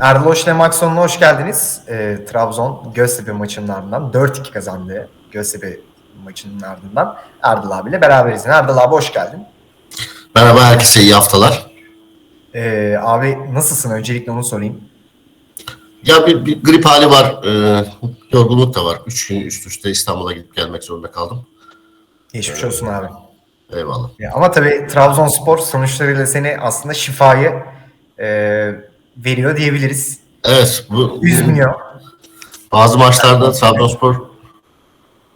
Hoş ile Max sonuna hoş geldiniz. Ee, Trabzon Göztepe maçının ardından 4-2 kazandı. Göztepe maçının ardından Erdal abiyle beraberiz. Erdal abi hoş geldin. Merhaba herkese iyi haftalar. Ee, abi nasılsın? Öncelikle onu sorayım. Ya bir, bir grip hali var, e, yorgunluk da var. Üç gün üst üste İstanbul'a gidip gelmek zorunda kaldım. Geçmiş olsun abi. Eyvallah. Ya, ama tabii Trabzonspor sonuçlarıyla seni aslında şifayı e, veriyor diyebiliriz. Evet, bu Üzmüyor. bazı maçlarda Trabzonspor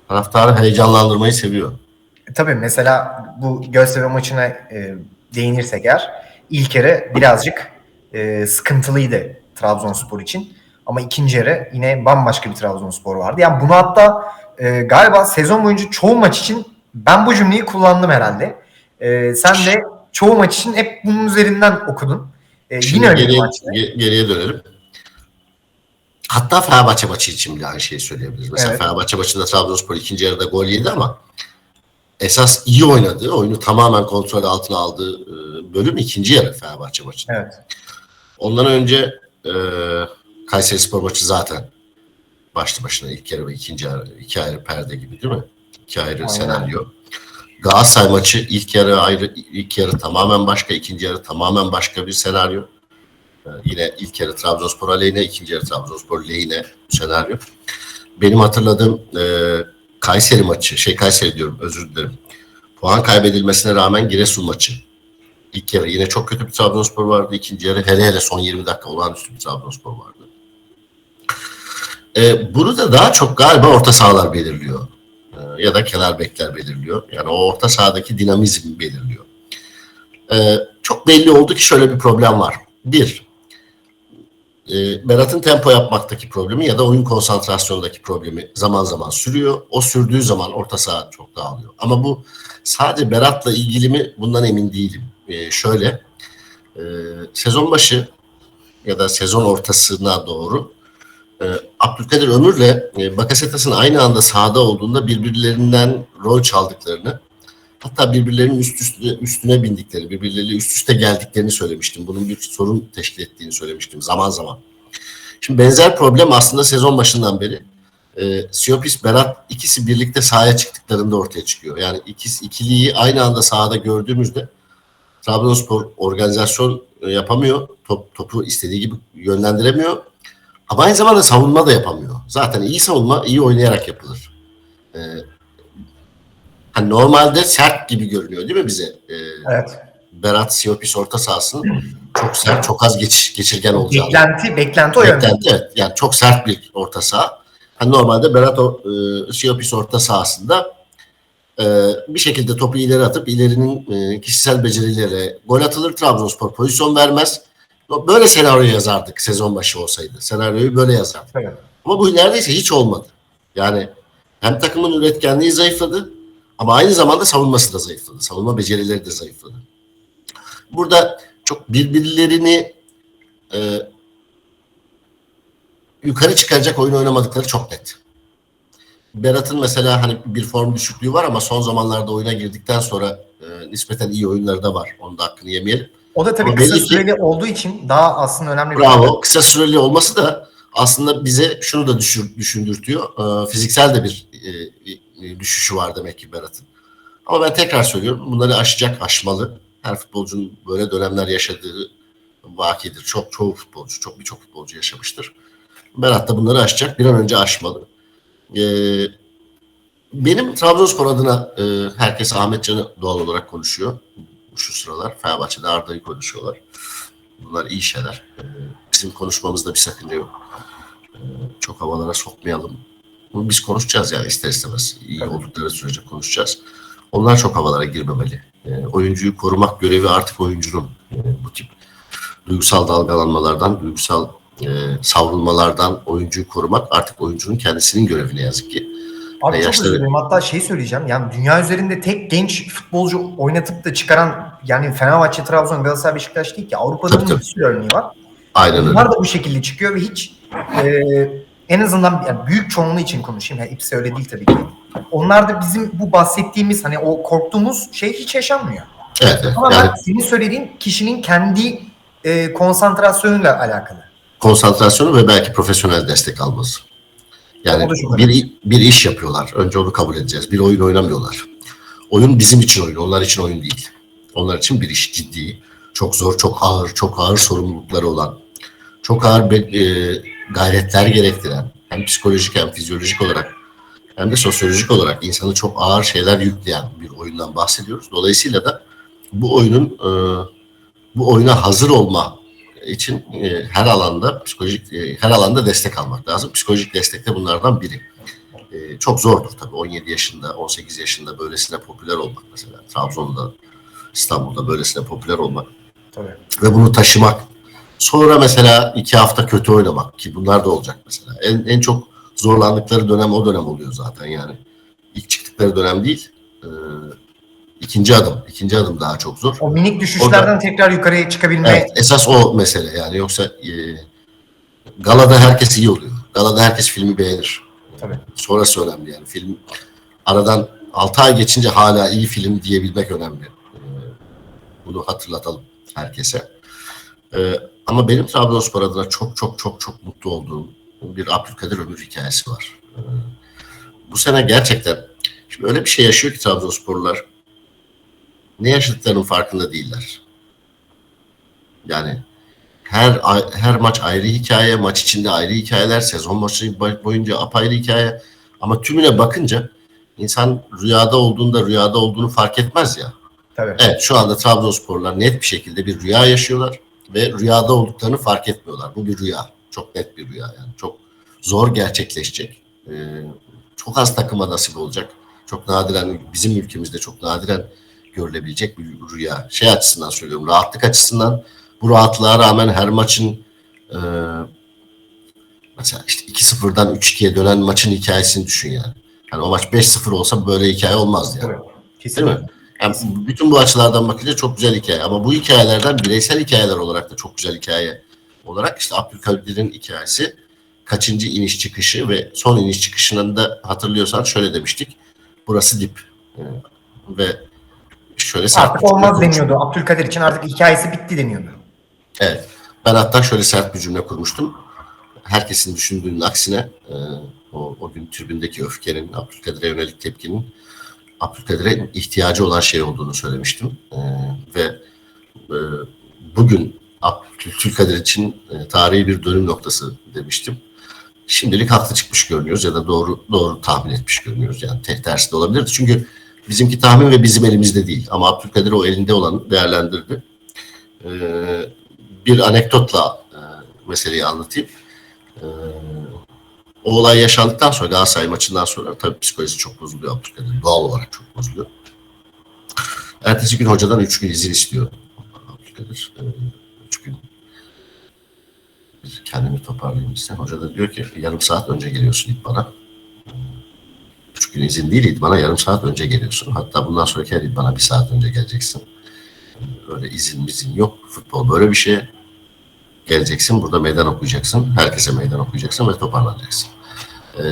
taraftarı heyecanlandırmayı seviyor. E, Tabii mesela bu Göztepe maçına e, değinirsek eğer ilk yarı birazcık e, sıkıntılıydı Trabzonspor için. Ama ikinci yarı yine bambaşka bir Trabzonspor vardı. Yani bunu hatta e, galiba sezon boyunca çoğu maç için ben bu cümleyi kullandım herhalde. E, sen de çoğu maç için hep bunun üzerinden okudun. E, Şimdi yine geriye, maçtı. ge- geriye dönelim. Hatta Fenerbahçe maçı için bile aynı şeyi söyleyebiliriz. Mesela Evet. Fenerbahçe maçında Trabzonspor ikinci yarıda gol yedi ama esas iyi oynadığı, oyunu tamamen kontrol altına aldığı e, bölüm ikinci yarı Fenerbahçe maçında. Evet. Ondan önce e, Kayseri Spor maçı zaten başlı başına ilk yarı ve ikinci yarı iki ayrı perde gibi değil mi? İki ayrı Aynen. senaryo. Galatasaray maçı ilk yarı ayrı, ilk yarı tamamen başka, ikinci yarı tamamen başka bir senaryo. E, yine ilk yarı Trabzonspor aleyhine, ikinci yarı Trabzonspor lehine senaryo. Benim hatırladığım e, Kayseri maçı, şey Kayseri diyorum özür dilerim. Puan kaybedilmesine rağmen Giresun maçı. İlk yarı yine çok kötü bir Trabzonspor vardı. İkinci yarı hele hele son 20 dakika olağanüstü bir Trabzonspor vardı. E, bunu da daha çok galiba orta sahalar belirliyor. E, ya da kenar bekler belirliyor. Yani o orta sahadaki dinamizm belirliyor. E, çok belli oldu ki şöyle bir problem var. Bir, e, Berat'ın tempo yapmaktaki problemi ya da oyun konsantrasyonundaki problemi zaman zaman sürüyor. O sürdüğü zaman orta saha çok dağılıyor. Ama bu sadece Berat'la ilgili mi bundan emin değilim. Şöyle, e, sezon başı ya da sezon ortasına doğru e, Abdülkadir Ömür'le e, Bakasetas'ın aynı anda sahada olduğunda birbirlerinden rol çaldıklarını hatta birbirlerinin üst üste, üstüne bindikleri, birbirleriyle üst üste geldiklerini söylemiştim. Bunun bir sorun teşkil ettiğini söylemiştim zaman zaman. Şimdi benzer problem aslında sezon başından beri e, Siopis, Berat ikisi birlikte sahaya çıktıklarında ortaya çıkıyor. Yani ikisi, ikiliyi aynı anda sahada gördüğümüzde Trabzonspor organizasyon yapamıyor. Top, topu istediği gibi yönlendiremiyor. Ama aynı zamanda savunma da yapamıyor. Zaten iyi savunma iyi oynayarak yapılır. Ee, hani normalde sert gibi görünüyor değil mi bize? Ee, Evet. Berat Siopis orta sahasının çok sert, çok az geç, geçirgen olacağı. Beklenti, beklenti o yönde. Beklenti, evet. Yani çok sert bir orta saha. Hani normalde Berat e, Siopis orta sahasında e, bir şekilde topu ileri atıp ilerinin e, kişisel becerileri gol atılır. Trabzonspor pozisyon vermez. Böyle senaryo yazardık sezon başı olsaydı. Senaryoyu böyle yazardık. Evet. Ama bu neredeyse hiç olmadı. Yani hem takımın üretkenliği zayıfladı ama aynı zamanda savunması da zayıfladı. Savunma becerileri de zayıfladı. Burada çok birbirlerini e, yukarı çıkaracak oyun oynamadıkları çok net. Berat'ın mesela hani bir form düşüklüğü var ama son zamanlarda oyuna girdikten sonra e, nispeten iyi oyunları da var. Onun da hakkını yemeyelim. O da tabii Ama kısa belli ki- süreli olduğu için daha aslında önemli bir Bravo. Kısa süreli olması da aslında bize şunu da düşür, düşündürtüyor. Ee, fiziksel de bir e, e, düşüşü var demek ki Berat'ın. Ama ben tekrar söylüyorum. Bunları aşacak, aşmalı. Her futbolcunun böyle dönemler yaşadığı vakidir. Çok çoğu futbolcu, çok birçok futbolcu yaşamıştır. Berat da bunları aşacak. Bir an önce aşmalı. Ee, benim Trabzonspor adına e, herkes Ahmetcan'ı doğal olarak konuşuyor. Şu sıralar Fenerbahçe'de Arda'yı konuşuyorlar. Bunlar iyi şeyler. Ee, bizim konuşmamızda bir sakınca yok. Ee, çok havalara sokmayalım. Bunu biz konuşacağız yani ister istemez. İyi Tabii. oldukları sürece konuşacağız. Onlar çok havalara girmemeli. Ee, oyuncuyu korumak görevi artık oyuncunun. Ee, bu tip duygusal dalgalanmalardan, duygusal e, savrulmalardan oyuncuyu korumak artık oyuncunun kendisinin görevi ne yazık ki. Abi Ve çok dilerim. Hatta şey söyleyeceğim. Yani dünya üzerinde tek genç futbolcu oynatıp da çıkaran yani Fenerbahçe, Trabzon, Galatasaray, Beşiktaş değil ki. Avrupa'da Tabii, bunun bir sürü örneği var. Aynen öyle. Bunlar da bu şekilde çıkıyor ve hiç e, en azından yani büyük çoğunluğu için konuşayım. Yani hepsi öyle değil tabii ki. Onlar da bizim bu bahsettiğimiz hani o korktuğumuz şey hiç yaşanmıyor. Evet, evet. Ama Yani ben senin söylediğin kişinin kendi e, konsantrasyonuyla alakalı. konsantrasyonu ve belki profesyonel destek alması. Yani bir, bir iş yapıyorlar. Önce onu kabul edeceğiz. Bir oyun oynamıyorlar. Oyun bizim için oyun. Onlar için oyun değil. Onlar için bir iş ciddi. Çok zor, çok ağır, çok ağır sorumlulukları olan, çok ağır e, gayretler gerektiren, hem psikolojik hem fizyolojik olarak hem de sosyolojik olarak insanı çok ağır şeyler yükleyen bir oyundan bahsediyoruz. Dolayısıyla da bu oyunun e, bu oyuna hazır olma için e, her alanda psikolojik e, her alanda destek almak lazım. Psikolojik destek de bunlardan biri. E, çok zordur tabii 17 yaşında, 18 yaşında böylesine popüler olmak mesela. Trabzon'da, İstanbul'da böylesine popüler olmak Tabii. ve bunu taşımak. Sonra mesela iki hafta kötü oynamak ki bunlar da olacak mesela. En, en çok zorlandıkları dönem o dönem oluyor zaten yani. İlk çıktıkları dönem değil. E, ikinci adım. İkinci adım daha çok zor. O minik düşüşlerden tekrar yukarıya çıkabilme Evet, esas o mesele yani yoksa e, galada herkes iyi oluyor. Galada herkes filmi beğenir. Tabii. Sonrası önemli yani film aradan 6 ay geçince hala iyi film diyebilmek önemli. E, bunu hatırlatalım herkese. E, ama benim Trabzonspor adına çok çok çok çok mutlu olduğum bir Abdülkadir Ömür hikayesi var. E, bu sene gerçekten şimdi öyle bir şey yaşıyor ki Trabzonsporlular ne yaşadıklarının farkında değiller. Yani her her maç ayrı hikaye, maç içinde ayrı hikayeler, sezon maçı boy- boyunca apayrı hikaye. Ama tümüne bakınca insan rüyada olduğunda rüyada olduğunu fark etmez ya. tabii. Evet şu anda Trabzonsporlar net bir şekilde bir rüya yaşıyorlar ve rüyada olduklarını fark etmiyorlar. Bu bir rüya. Çok net bir rüya yani. Çok zor gerçekleşecek. Ee, çok az takıma nasip olacak. Çok nadiren bizim ülkemizde çok nadiren görülebilecek bir rüya. Şey açısından söylüyorum rahatlık açısından bu rahatlığa rağmen her maçın e, mesela işte 2-0'dan 3-2'ye dönen maçın hikayesini düşün yani. Yani o maç 5-0 olsa böyle hikaye olmazdı yani. Kesinlikle. Değil mi? Yani bütün bu açılardan bakınca çok güzel hikaye. Ama bu hikayelerden bireysel hikayeler olarak da çok güzel hikaye olarak işte Abdülkadir'in hikayesi kaçıncı iniş çıkışı ve son iniş çıkışının da hatırlıyorsan şöyle demiştik. Burası dip. Ee, Ve şöyle sert Artık olmaz deniyordu. Abdülkadir için artık hikayesi bitti deniyordu. Evet. Ben hatta şöyle sert bir cümle kurmuştum. Herkesin düşündüğünün aksine e, o, o gün tribündeki öfkenin, Abdülkadir'e yönelik tepkinin Abdülkadir'e ihtiyacı olan şey olduğunu söylemiştim. E, ve e, bugün Abdülkadir için e, tarihi bir dönüm noktası demiştim. Şimdilik haklı çıkmış görünüyoruz ya da doğru doğru tahmin etmiş görünüyoruz. Yani te- tersi de olabilirdi. Çünkü bizimki tahmin ve bizim elimizde değil. Ama Abdülkadir o elinde olanı değerlendirdi. E, bir anekdotla e, meseleyi anlatayım. E, o olay yaşandıktan sonra Galatasaray maçından sonra tabii psikolojisi çok bozuluyor Abdülkadir. Doğal olarak çok bozuluyor. Ertesi gün hocadan üç gün izin istiyor Abdülkadir. E, üç gün. Kendimi toparlayayım istedim. Hoca da diyor ki yarım saat önce geliyorsun İdman'a. Üç gün izin değil İdman'a yarım saat önce geliyorsun. Hatta bundan sonraki her İdman'a bir saat önce geleceksin. Öyle izin izin yok. Futbol böyle bir şey. Geleceksin burada meydan okuyacaksın. Herkese meydan okuyacaksın ve toparlanacaksın. Ee,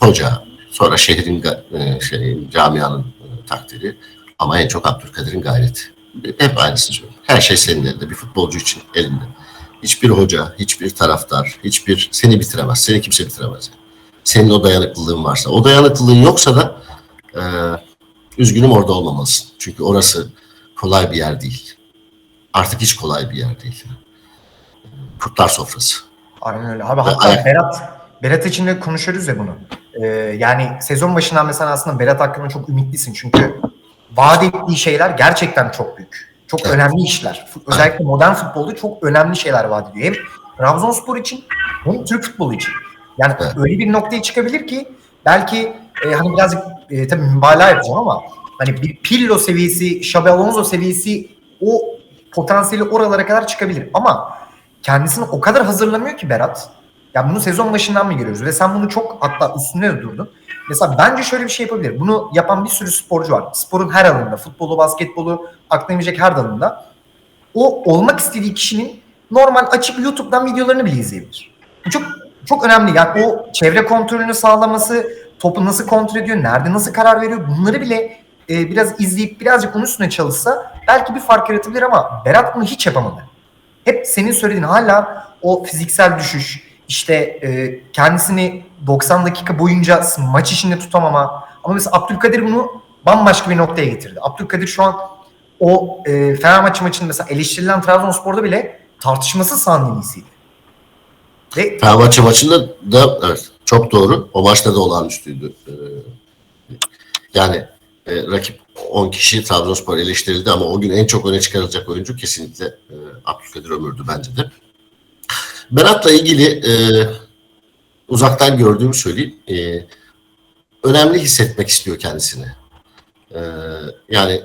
hoca, sonra şehrin, e, şey, camianın e, takdiri ama en çok Abdülkadir'in gayreti. Hep aynısını söylüyorum. Her şey senin elinde. Bir futbolcu için elinde. Hiçbir hoca, hiçbir taraftar, hiçbir seni bitiremez. Seni kimse bitiremez. Senin o dayanıklılığın varsa. O dayanıklılığın yoksa da e, üzgünüm orada olmamalısın. Çünkü orası kolay bir yer değil. Artık hiç kolay bir yer değil. Kurtlar sofrası. Aynen öyle. Abi hatta ayak- Berat Berat için de konuşuyoruz ya bunu. Ee, yani sezon başından mesela aslında Berat hakkında çok ümitlisin. Çünkü vaat ettiği şeyler gerçekten çok büyük. Çok Evet. önemli işler. Özellikle modern futbolda çok önemli şeyler vaat ediyor. Hem Trabzonspor için hem Türk futbolu için. Yani Evet. öyle bir noktaya çıkabilir ki belki e, hani birazcık e, tabii mübalağa yapacağım ama hani bir Pirlo seviyesi, Xabi Alonso seviyesi o potansiyeli oralara kadar çıkabilir. Ama kendisini o kadar hazırlamıyor ki Berat. Ya bunu sezon başından mı görüyoruz? Ve sen bunu çok hatta üstünde de durdun. Mesela bence şöyle bir şey yapabilir. Bunu yapan bir sürü sporcu var. Sporun her alanında, futbolu, basketbolu, aklına gelecek her dalında. O olmak istediği kişinin normal açıp YouTube'dan videolarını bile izleyebilir. Bu çok çok önemli. Yani o çevre kontrolünü sağlaması, topu nasıl kontrol ediyor, nerede nasıl karar veriyor bunları bile e, biraz izleyip birazcık onun üstüne çalışsa belki bir fark yaratabilir ama Berat bunu hiç yapamadı. hep senin söylediğin hala o fiziksel düşüş, işte e, kendisini 90 dakika boyunca maç içinde tutamama. Ama mesela Abdülkadir bunu bambaşka bir noktaya getirdi. Abdülkadir şu an o e, Fenerbahçe maçında mesela eleştirilen Trabzonspor'da bile en iyisiydi. Ve Fenerbahçe maçında da evet çok doğru. O maçta da olağanüstüydü. Ee, yani e, rakip 10 kişi Trabzonspor eleştirildi ama o gün en çok öne çıkarılacak oyuncu kesinlikle e, Abdülkadir Ömür'dü bence de. Berat'la ilgili e, uzaktan gördüğümü söyleyeyim. E, önemli hissetmek istiyor kendisini. E, yani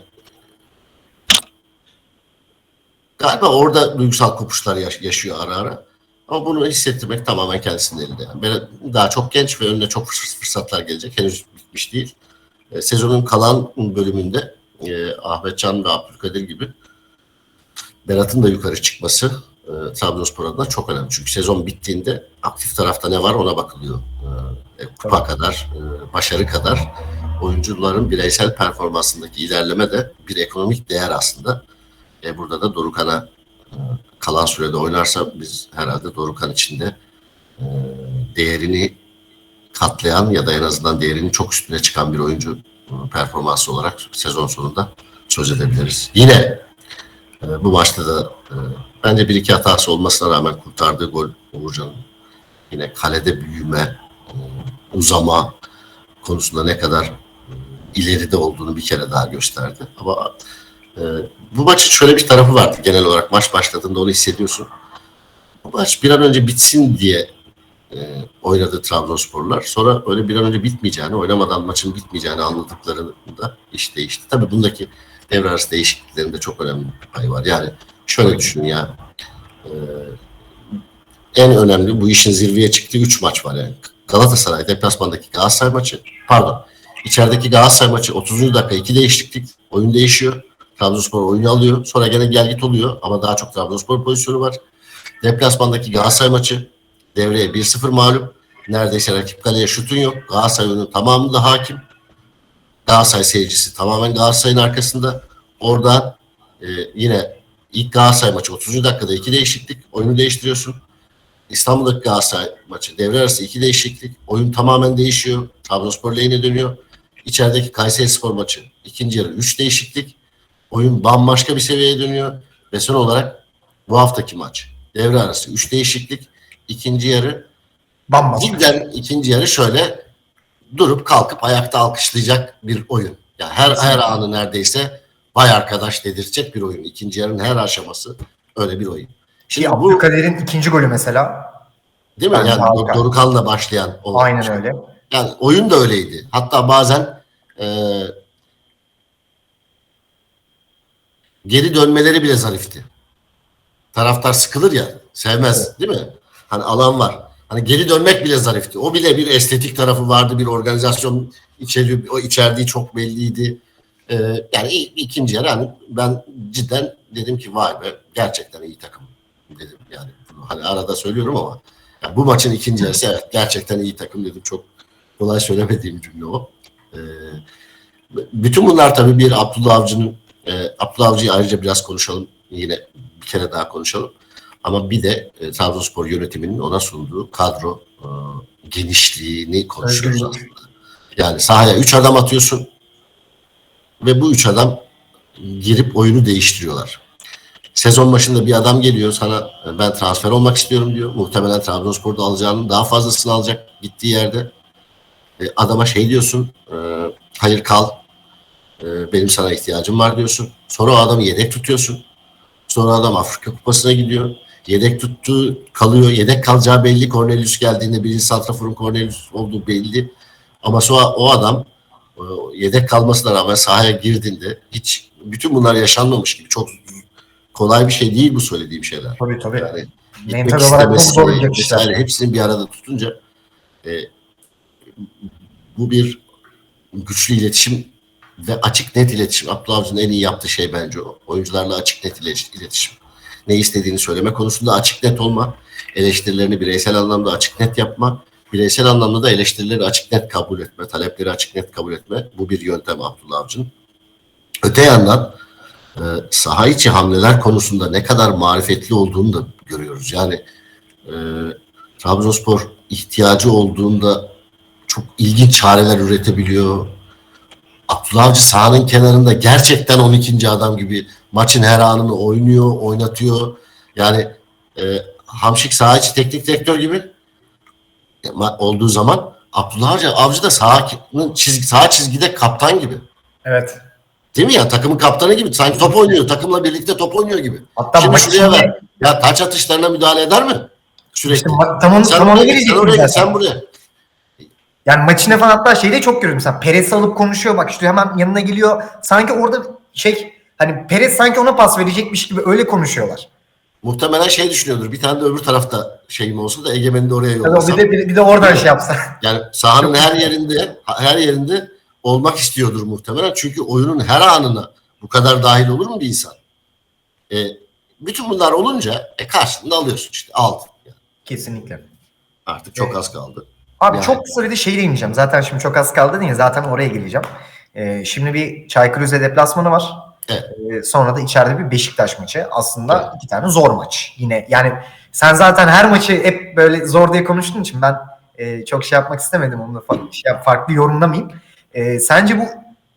galiba orada duygusal kopuşlar yaş- yaşıyor ara ara. Ama bunu hissettirmek tamamen kendisinin elinde. Yani daha çok genç ve önüne çok fırs- fırsatlar gelecek. Henüz bitmiş değil. E, sezonun kalan bölümünde e, Ahmetcan ve Abdülkadir gibi Berat'ın da yukarı çıkması e, Trabzonspor adına çok önemli. Çünkü sezon bittiğinde aktif tarafta ne var ona bakılıyor. E, e, kupa kadar, e, başarı kadar oyuncuların bireysel performansındaki ilerleme de bir ekonomik değer aslında. E, burada da Dorukan'a kalan sürede oynarsa biz herhalde Dorukan içinde e, değerini katlayan ya da en azından değerinin çok üstüne çıkan bir oyuncu e, performansı olarak sezon sonunda söz edebiliriz. Yine e, bu maçta da bence bir iki hatası olmasına rağmen kurtardığı gol Uğurcan'ın yine kalede büyüme, uzama konusunda ne kadar ileride olduğunu bir kere daha gösterdi. Ama e, bu maçın şöyle bir tarafı vardı genel olarak maç başladığında onu hissediyorsun. Bu maç bir an önce bitsin diye e, oynadı Trabzonsporlar. Sonra öyle bir an önce bitmeyeceğini, oynamadan maçın bitmeyeceğini anladıklarında iş değişti. Tabii bundaki devre arası değişikliklerinde çok önemli bir pay var. Yani şöyle düşünün ya e, en önemli bu işin zirveye çıktığı 3 maç var yani. Galatasaray deplasmandaki Galatasaray maçı pardon içerideki Galatasaray maçı 30. dakika 2 değişiklik oyun değişiyor. Trabzonspor oyunu alıyor. Sonra gene gel git oluyor ama daha çok Trabzonspor pozisyonu var. Deplasmandaki Galatasaray maçı devreye 1-0 mağlup. Neredeyse rakip kaleye şutun yok. Galatasaray oyunun tamamında hakim. Galatasaray seyircisi tamamen Galatasaray'ın arkasında. Oradan e, yine ilk Galatasaray maçı 30. dakikada iki değişiklik. Oyunu değiştiriyorsun. İstanbul'daki Galatasaray maçı devre arası iki değişiklik. Oyun tamamen değişiyor. Trabzonspor lehine dönüyor. İçerideki Kayseri Spor maçı ikinci yarı üç değişiklik. Oyun bambaşka bir seviyeye dönüyor. Ve son olarak bu haftaki maç. Devre arası üç değişiklik. İkinci yarı bambaşka. cidden ikinci yarı şöyle durup kalkıp ayakta alkışlayacak bir oyun. Yani her her anı neredeyse vay arkadaş dedirtecek bir oyun. İkinci yarının her aşaması öyle bir oyun. Şimdi Ki bu Abdülkadir'in ikinci golü mesela. değil mi? Yani harika. Dorukan'la başlayan o Aynen öyle. Yani oyun da öyleydi. Hatta bazen e, geri dönmeleri bile zarifti. Taraftar sıkılır ya, sevmez değil mi? Hani alan var. Hani geri dönmek bile zarifti. O bile bir estetik tarafı vardı, bir organizasyon içeriği, o içerdiği çok belliydi. E, yani ikinci yarı hani ben cidden dedim ki vay be gerçekten iyi takım dedim. Yani hani arada söylüyorum ama ya bu maçın ikinci yarısı evet gerçekten iyi takım dedim. Çok kolay söylemediğim cümle o. Ee, bütün bunlar tabii bir Abdullah Avcı'nın e, Abdullah Avcı'yı ayrıca biraz konuşalım. Yine bir kere daha konuşalım. Ama bir de e, Trabzonspor yönetiminin ona sunduğu kadro e, genişliğini konuşuyoruz Özgürlük. aslında. Yani sahaya 3 adam atıyorsun ve bu 3 adam girip oyunu değiştiriyorlar. Sezon başında bir adam geliyor sana e, ben transfer olmak istiyorum diyor. Muhtemelen Trabzonspor'da alacağının daha fazlasını alacak gittiği yerde. E, adama şey diyorsun, e, hayır kal, e, benim sana ihtiyacım var diyorsun. Sonra o adamı yedek tutuyorsun. Sonra adam Afrika Kupası'na gidiyor. Yedek tuttuğu kalıyor. Yedek kalacağı belli. Cornelius geldiğinde birinci santraforun Cornelius olduğu belli. Ama sonra o adam e, yedek kalmasına rağmen sahaya girdiğinde hiç bütün bunlar yaşanmamış gibi çok kolay bir şey değil bu söylediğim şeyler. Tabii tabii. Yani Mental olarak çok zor bir vesaire hepsini bir arada tutunca e, bu bir güçlü iletişim ve açık net iletişim. Abdullah Avcı'nın en iyi yaptığı şey bence o. Oyuncularla açık net ilet- iletişim. Ne istediğini söyleme konusunda açık net olma. Eleştirilerini bireysel anlamda açık net yapma. Bireysel anlamda da eleştirileri açık net kabul etme. Talepleri açık net kabul etme. Bu bir yöntem Abdullah Avcı'nın. Öte yandan e, saha içi hamleler konusunda ne kadar marifetli olduğunu da görüyoruz. Yani e, Trabzonspor ihtiyacı olduğunda çok ilginç çareler üretebiliyor. Abdullah Avcı sahanın kenarında gerçekten 12. adam gibi maçın her anını oynuyor, oynatıyor. Yani e, Hamşik saha içi teknik direktör gibi olduğu zaman Abdullah Avcı, Avcı da sahanın çizgi, sağ çizgide kaptan gibi. Evet. Değil mi ya? Takımın kaptanı gibi. Sanki top oynuyor. Takımla birlikte top oynuyor gibi. Hatta Şimdi şuraya ver. Ya taç atışlarına müdahale eder mi? Sürekli. işte ma- tam onu, sen tam onu oraya sen oraya sen buraya. Yani maçına falan hatta şeyde çok görüyorum. Mesela Perez alıp konuşuyor bak işte hemen yanına geliyor. Sanki orada şey hani Perez sanki ona pas verecekmiş gibi öyle konuşuyorlar. Muhtemelen şey düşünüyordur. Bir tane de öbür tarafta şeyim olsa da Egemen'i de oraya yollasam. bir de, bir, bir de oradan şey yapsa. Yani sahanın her yerinde her yerinde olmak istiyordur muhtemelen. Çünkü oyunun her anına bu kadar dahil olur mu bir insan? E, bütün bunlar olunca e, karşılığında alıyorsun işte. Aldın. Yani Kesinlikle. artık çok Evet. az kaldı. Abi Yani. çok kısa bir de şeye değineceğim. Zaten şimdi çok az kaldı ya zaten oraya geleceğim. Ee, şimdi bir Çaykur Rize deplasmanı var. Evet. Ee, sonra da içeride bir Beşiktaş maçı. Aslında Evet. iki tane zor maç. Yine yani sen zaten her maçı hep böyle zor diye konuştuğun için ben e, çok şey yapmak istemedim. Onu da farklı, şey, yap- farklı yorumlamayayım. Ee, sence bu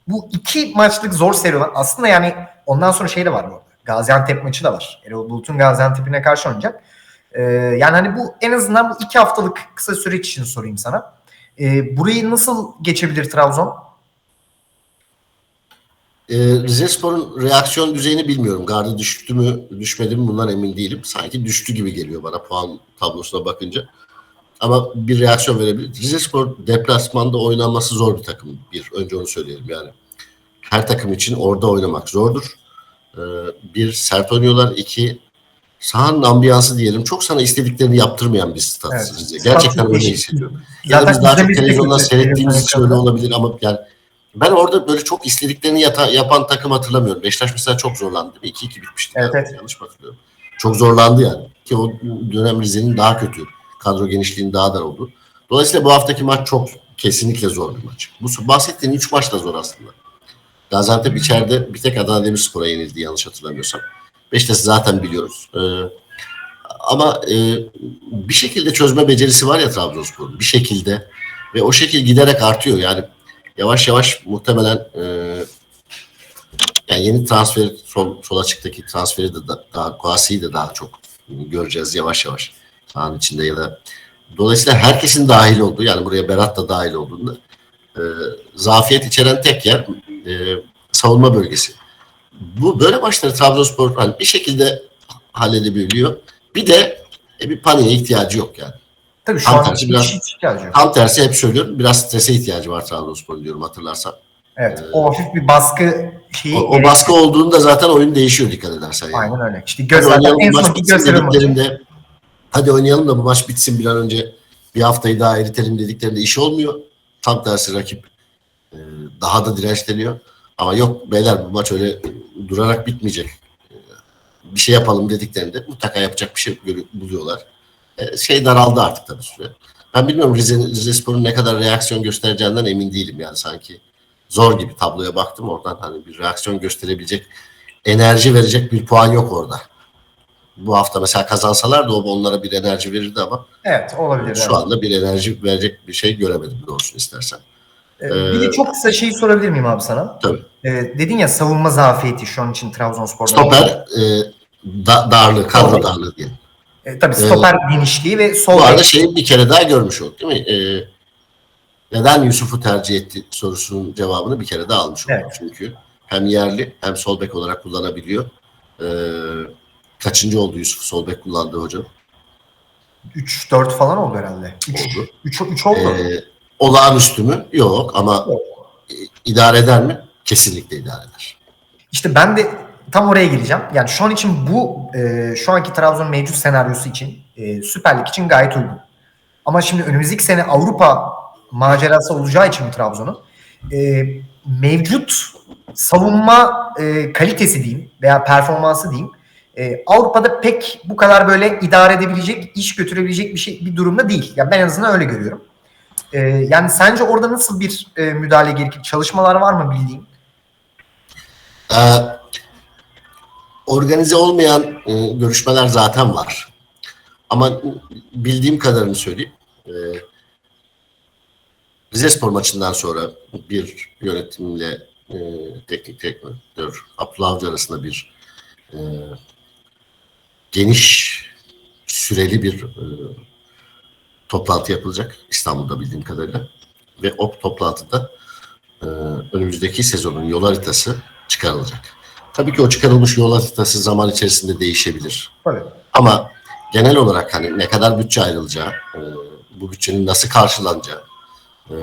bu iki maçlık zor seri olan aslında yani ondan sonra şey de var bu arada. Gaziantep maçı da var. Erol Bulut'un Gaziantep'ine karşı oynayacak. Ee, yani hani bu en azından bu iki haftalık kısa süreç için sorayım sana. Ee, burayı nasıl geçebilir Trabzon? E, Rizespor'un reaksiyon düzeyini bilmiyorum. Gardı düştü mü düşmedi mi bundan emin değilim. Sanki düştü gibi geliyor bana puan tablosuna bakınca. Ama bir reaksiyon verebilir. Rizespor deplasmanda oynanması zor bir takım. Bir, önce onu söyleyelim yani. Her takım için orada oynamak zordur. Ee, bir, sert oynuyorlar. İki, sahanın ambiyansı diyelim. Çok sana istediklerini yaptırmayan bir stat Evet. Rize. Gerçekten öyle hissediyorum. Ya da Zaten biz daha çok televizyondan seyrettiğimiz için öyle olabilir ama yani ben orada böyle çok istediklerini yata- yapan takım hatırlamıyorum. Beşiktaş mesela çok zorlandı değil mi? 2-2 bitmişti. Evet, galiba. evet. Yanlış mı hatırlıyorum? Çok zorlandı yani. Ki o dönem Rize'nin daha kötü. Kadro genişliğinin daha dar oldu. Dolayısıyla bu haftaki maç çok kesinlikle zor bir maç. Bu bahsettiğin 3 maç da zor aslında. Gaziantep içeride bir tek Adana Demirspor'a yenildi yanlış hatırlamıyorsam. Beşiktaş'ı zaten biliyoruz. Ee, ama e, bir şekilde çözme becerisi var ya Trabzonspor'un. Bir şekilde. Ve o şekil giderek artıyor. Yani yavaş yavaş muhtemelen e, yani yeni transfer sol, sol açıktaki transferi de da- daha Kuasi'yi de daha çok göreceğiz yavaş yavaş. Sahanın içinde ya da dolayısıyla herkesin dahil olduğu yani buraya Berat da dahil olduğunda e, zafiyet içeren tek yer e, savunma bölgesi. Bu böyle maçları Trabzonspor hani bir şekilde halledebiliyor. Bir de e, bir paniğe ihtiyacı yok yani. Tabii şu Tam an tersi biraz- hiç ihtiyacı yok. Tam tersi hep söylüyorum. Biraz strese ihtiyacı var Trabzonspor'un diyorum hatırlarsan. Evet. O hafif bir baskı şeyi. O, o baskı olduğunda zaten oyun değişiyor dikkat edersen. Yani. Aynen öyle. İşte Hadi göster oynayalım en sonki maçı. dediklerinde hadi oynayalım da bu maç bitsin bir an önce bir haftayı daha eritelim dediklerinde iş olmuyor. Tam tersi rakip e, daha da dirençleniyor. Ama yok beyler bu maç öyle durarak bitmeyecek. E, Bir şey yapalım dediklerinde mutlaka yapacak bir şey buluyorlar. E, Şey daraldı artık tabii süre. Ben bilmiyorum Rize, Rizespor'un ne kadar reaksiyon göstereceğinden emin değilim yani sanki. Zor gibi tabloya baktım oradan hani bir reaksiyon gösterebilecek enerji verecek bir puan yok orada. Bu hafta mesela kazansalar da o onlara bir enerji verirdi ama Evet olabilir. şu evet. anda bir enerji verecek bir şey göremedim doğrusunu istersen. Ee, bir de çok kısa şeyi sorabilir miyim abi sana? Tabii. Ee, dedin ya savunma zafiyeti şu an için Trabzonspor'da. Stoper e, da, darlığı, kadro darlığı diye. Ee, tabii stoper genişliği ve sol Bu arada şeyi bir kere daha görmüş olduk değil mi? E, neden Yusuf'u tercih etti sorusunun cevabını bir kere daha almış olduk. Evet. Çünkü hem yerli hem sol bek olarak kullanabiliyor. E, kaçıncı oldu Yusuf sol bek kullandığı hocam? 3-4 falan oldu herhalde. 3 Oldu. 3 3 oldu. E, olağanüstü mü? Yok ama idare eder mi? Kesinlikle idare eder. İşte ben de tam oraya geleceğim. Yani şu an için bu e, şu anki Trabzon mevcut senaryosu için e, Süper Lig için gayet uygun. Ama şimdi önümüzdeki sene Avrupa macerası olacağı için Trabzon'un e, mevcut savunma e, kalitesi diyeyim veya performansı diyeyim e, Avrupa'da pek bu kadar böyle idare edebilecek, iş götürebilecek bir şey bir durumda değil. Ya ben en azından öyle görüyorum. E, yani sence orada nasıl bir e, müdahale gerekir? Çalışmalar var mı bildiğin? Ee, organize olmayan e, görüşmeler zaten var. Ama bildiğim kadarını söyleyeyim. E, Rizespor maçından sonra bir yönetimle e, teknik direktör Abdullah Avcı arasında bir e, geniş süreli bir e, toplantı yapılacak İstanbul'da bildiğim kadarıyla. Ve o toplantıda e, önümüzdeki sezonun yol haritası çıkarılacak. Tabii ki o çıkarılmış yol haritası zaman içerisinde değişebilir. Tabii. Ama genel olarak hani ne kadar bütçe ayrılacağı, e, bu bütçenin nasıl karşılanacağı, e,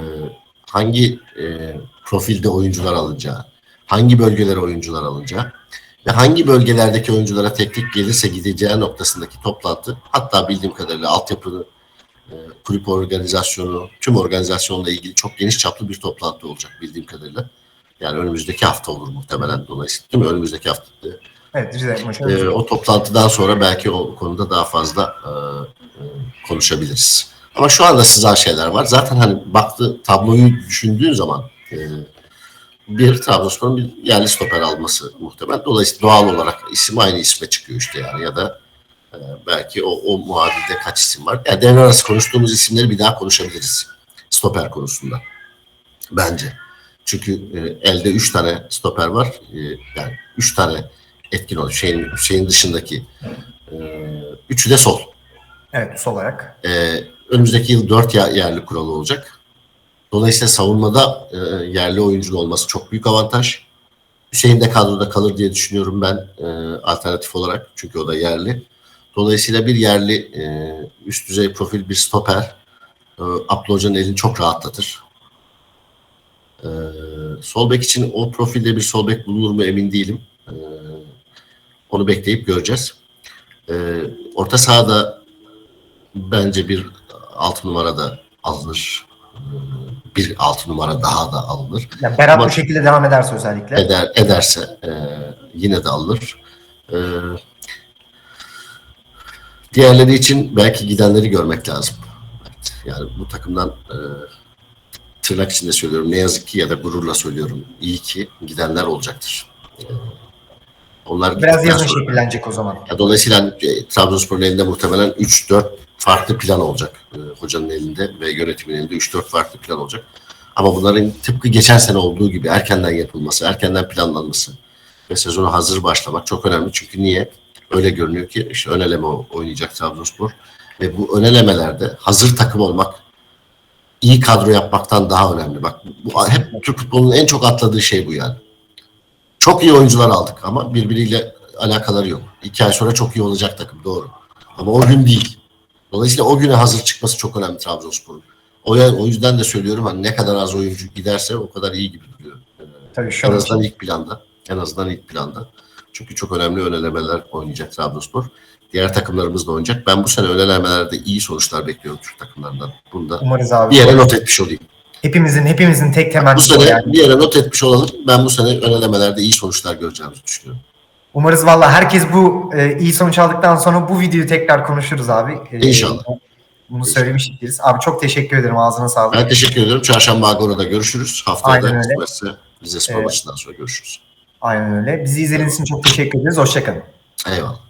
hangi e, profilde oyuncular alınacağı, hangi bölgelere oyuncular alınacağı ve hangi bölgelerdeki oyunculara teklif gelirse gideceği noktasındaki toplantı, hatta bildiğim kadarıyla altyapı kulüp organizasyonu, tüm organizasyonla ilgili çok geniş çaplı bir toplantı olacak bildiğim kadarıyla. Yani önümüzdeki hafta olur muhtemelen dolayısıyla. Değil mi? Önümüzdeki hafta. Evet Rize maçı. Ee, o toplantıdan sonra belki o konuda daha fazla e, e, konuşabiliriz. Ama şu anda sızan şeyler var. Zaten hani baktı tabloyu düşündüğün zaman e, bir Trabzonspor'un bir yerli stoper alması muhtemel. Dolayısıyla doğal olarak isim aynı isme çıkıyor işte yani ya da e, belki o, o muadilde kaç isim var. Yani devre arası konuştuğumuz isimleri bir daha konuşabiliriz. Stoper konusunda. Bence. Çünkü e, elde 3 tane stoper var. E, yani 3 tane etkin olan şeyin, şeyin dışındaki e, üçü de sol. Evet sol ayak. E, önümüzdeki yıl dört yer- yerli kuralı olacak. Dolayısıyla savunmada e, yerli oyunculu olması çok büyük avantaj. Hüseyin de kadroda kalır diye düşünüyorum ben e, alternatif olarak. Çünkü o da yerli. Dolayısıyla bir yerli e, üst düzey profil bir stoper e, Abdullah Hoca'nın elini çok rahatlatır. E, sol bek için o profilde bir sol bek bulunur mu emin değilim. E, onu bekleyip göreceğiz. E, orta sahada bence bir altı numara da alınır. E, Bir altı numara daha da alınır. Yani Berat Ama- bu şekilde devam ederse özellikle. Eder, ederse e, yine de alınır. E, diğerleri için belki gidenleri görmek lazım. Evet, yani bu takımdan e, tırnak içinde söylüyorum ne yazık ki ya da gururla söylüyorum iyi ki gidenler olacaktır. E, onlar Biraz yazın sonra- şekillenecek o zaman. ya dolayısıyla e, Trabzonspor'un elinde muhtemelen 3-4 farklı plan olacak. E, hocanın elinde ve yönetimin elinde 3-4 farklı plan olacak. Ama bunların tıpkı geçen sene olduğu gibi erkenden yapılması, erkenden planlanması ve sezona hazır başlamak çok önemli. Çünkü niye? Öyle görünüyor ki işte ön eleme oynayacak Trabzonspor. Ve bu ön elemelerde hazır takım olmak iyi kadro yapmaktan daha önemli. Bak bu hep Türk futbolunun en çok atladığı şey bu yani. Çok iyi oyuncular aldık ama birbiriyle alakaları yok. İki ay sonra çok iyi olacak takım doğru. Ama o gün değil. Dolayısıyla o güne hazır çıkması çok önemli Trabzonspor'un. O, o yüzden de söylüyorum hani ne kadar az oyuncu giderse o kadar iyi gibi duruyor. Tabii şu En an azından ilk planda. En azından ilk planda. Çünkü çok önemli önelemeler oynayacak Trabzonspor. Diğer takımlarımız da oynayacak. Ben bu sene önelemelerde iyi sonuçlar bekliyorum Türk takımlarından. Bunu da umarız abi. bir yere not etmiş olayım. Hepimizin hepimizin tek Bu temennisi o sene yani. bir yere not etmiş olalım. Ben bu sene önelemelerde iyi sonuçlar göreceğimizi düşünüyorum. Umarız valla herkes bu e, iyi sonuç aldıktan sonra bu videoyu tekrar konuşuruz abi. E, İnşallah. Bunu söylemiştik Abi çok teşekkür ederim. Ağzına sağlık. Ben teşekkür ediyorum. Çarşamba Agora'da görüşürüz. Haftaya Aynen da öyle. Rize Spor Evet. maçından sonra görüşürüz. Aynen öyle. Bizi izlediğiniz için çok teşekkür ederiz. Hoşçakalın. Eyvallah.